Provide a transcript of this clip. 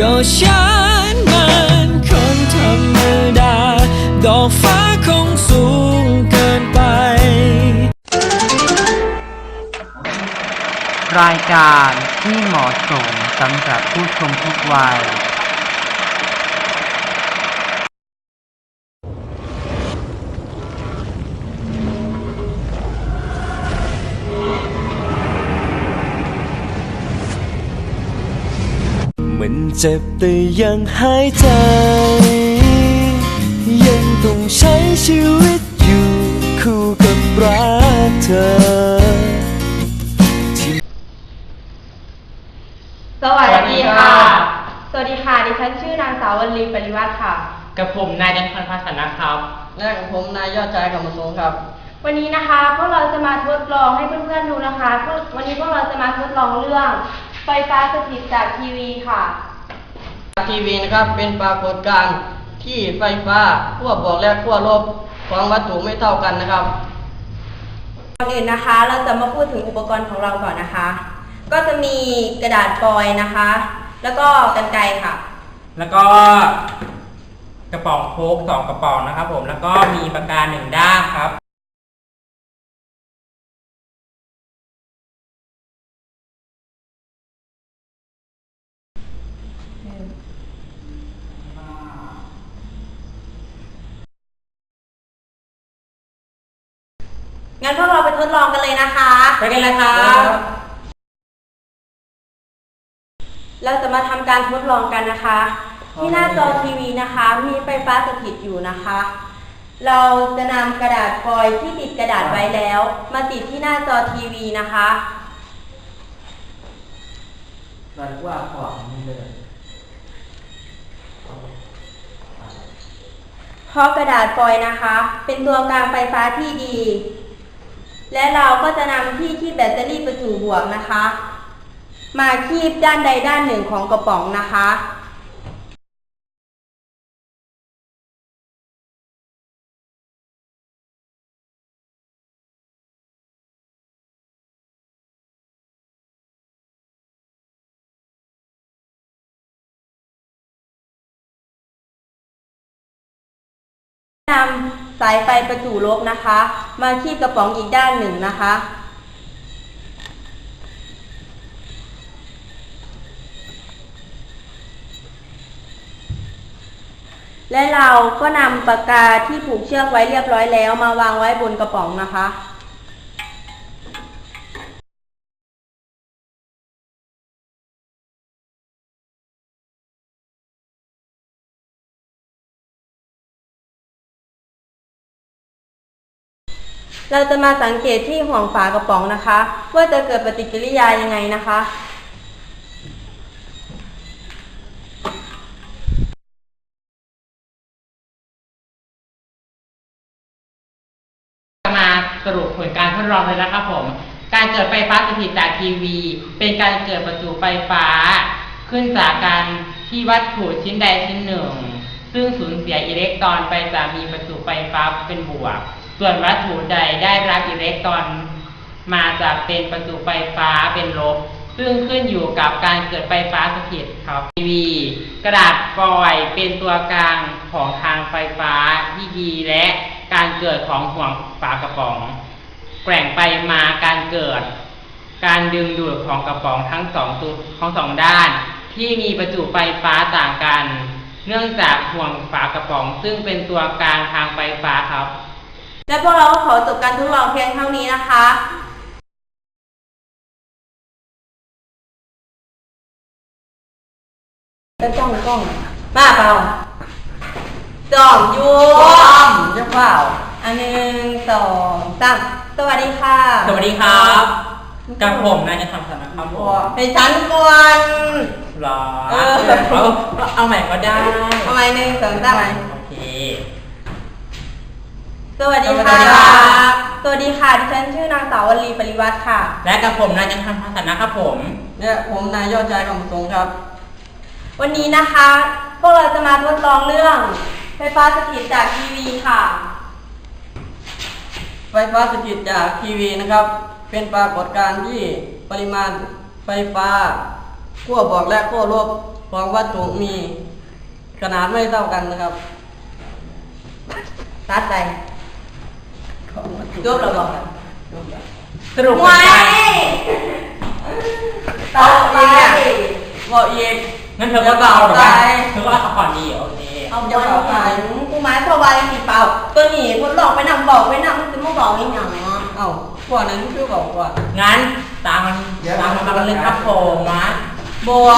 ก็ฉันมันคนธรรมดา ดอกฟ้าคงสูงเกินไป รายการที่เหมาะสมสำหรับผู้ชมทุกวัย เจ็บแต่ยังหายใจ ยังต้องใช้ชีวิตอยู่คู่กับรักเธอสวัสดีค่ะ สวัสดีค่ะ ดิฉันชื่อนางสาววลีปริวัติค่ะ กับผมนายดันพันธ์ภาสนะครับและกับผมนายยอดชายกำมะสงครับ วันนี้นะคะพวกเราจะมาทดลองให้เพื่อนๆดูนะคะพวกวันนี้พวกเราจะมาทดลองเรื่อง ไฟฟ้าสถิตจากทีวีค่ะ ทีวีนะครับ เป็นปรากฏการณ์ที่ไฟฟ้าขั้วบวกและขั้วลบของวัตถุไม่เท่ากันนะครับก่อนอื่นนะคะ เราจะมาพูดถึงอุปกรณ์ของเราก่อนนะคะ ก็จะมีกระดาษฟอยล์นะคะ แล้วก็กันไกรค่ะ แล้วก็กระป๋องโค้กสองกระป๋องนะครับผมแล้วก็มีปากกาหนึ่งด้ามครับ งั้นพวกเราไปทดลองกันเลยนะคะ ไปกันเลยครับ เราจะมาทำการทดลองกันนะคะ ที่หน้าจอทีวีนะคะ มีไฟฟ้าสถิตอยู่นะคะ เราจะนำกระดาษฟอยล์ที่ติดกระดาษไว้แล้ว มาติดที่หน้าจอทีวีนะคะ เราว่าขวางนี่เลยเพราะกระดาษฟอยล์นะคะ เป็นตัวกลางไฟฟ้าที่ดี และเราก็จะนำที่ที่แบตเตอรี่ประจุบวกนะคะ มาคีบด้านใดด้านหนึ่งของกระป๋องนะคะนำ สายไฟประจุลบนะคะ มาคีบกระป๋องอีกด้านหนึ่งนะคะ และเราก็นำปากกาที่ผูกเชือกไว้เรียบร้อยแล้ว มาวางไว้บนกระป๋องนะคะ เราจะมาสังเกตที่ห่วงฝากระป๋องนะคะ ว่าจะเกิดปฏิกิริยายังไงนะคะ มาสรุปผลการทดลองเลยนะครับผม การเกิดไฟฟ้าสถิตจากทีวี เป็นการเกิดประจุไฟฟ้า ขึ้นจากการที่วัตถุชิ้นใดชิ้นหนึ่ง ซึ่งสูญเสียอิเล็กตรอนไปจะมีประจุไฟฟ้าเป็นบวก ส่วนวัตถุใดได้รับอิเล็กตรอน มาจะเป็นประจุไฟฟ้าเป็นลบ ซึ่งขึ้นอยู่กับการเกิดไฟฟ้าสถิตครับทีวีกระดาษฟอยล์เป็นตัวกลางของทางไฟฟ้าที่ดีและการเกิดของห่วงฝากระป๋อง แกว่งไปมาการเกิด การดึงดูดของกระป๋องทั้งสองตัวทั้งสองด้าน ที่มีประจุไฟฟ้าต่างกัน เนื่องจากห่วงฝากระป๋อง ซึ่งเป็นตัวกลางทางไฟฟ้าครับ และพวกเราก็ขอจบการทดลองเพียงเท่านี้นะคะจะจ้องกล้องมาเปล่าจ้องอยู่อ้อมจะเปล่าอันหนึ่งสองสามสวัสดีค่ะ สวัสดีครับกับผมนายจะทำสำนักครับผมเป็นชั้นก่อนรอ เออเอาเอาใหม่ก็ได้ทำไมหนึ่งสองสามโอเค สวัสดีสวัสค่ะดีครับสวัสดีค่ะ ดิฉันชื่อนางสาววลีปริวัติค่ะ และกับผมนายจะทำภาษานะครับผมและผมนายยอดชายกำมะสงครับ วันนี้นะคะ พวกเราจะมาทดลองเรื่อง ไฟฟ้าสถิตจากทีวีค่ะ ไฟฟ้าสถิตจากทีวีนะครับ เป็นปรากฏการณ์ที่ปริมาณไฟฟ้าขั้วบวกและขั้วลบของวัตถุมีขนาดไม่เท่ากันนะครับ ตัดไป จบแล้วบอกสรุปไว้เป็นการตัดไปบอกเองงั้นเธอก็เอาหรือว่าเธอก็เอาก่อนดีโอเคเอาบอลหายกูหมายเพราะว่ามีเปล่าตัวนี้ทดลองไปนำบอกไปนำมันจะมาบอกอีหยังเนาะเอ้าพวกนั้นคือบอกว่างั้นตามมันตามมันมาเลยครับผมนะบัว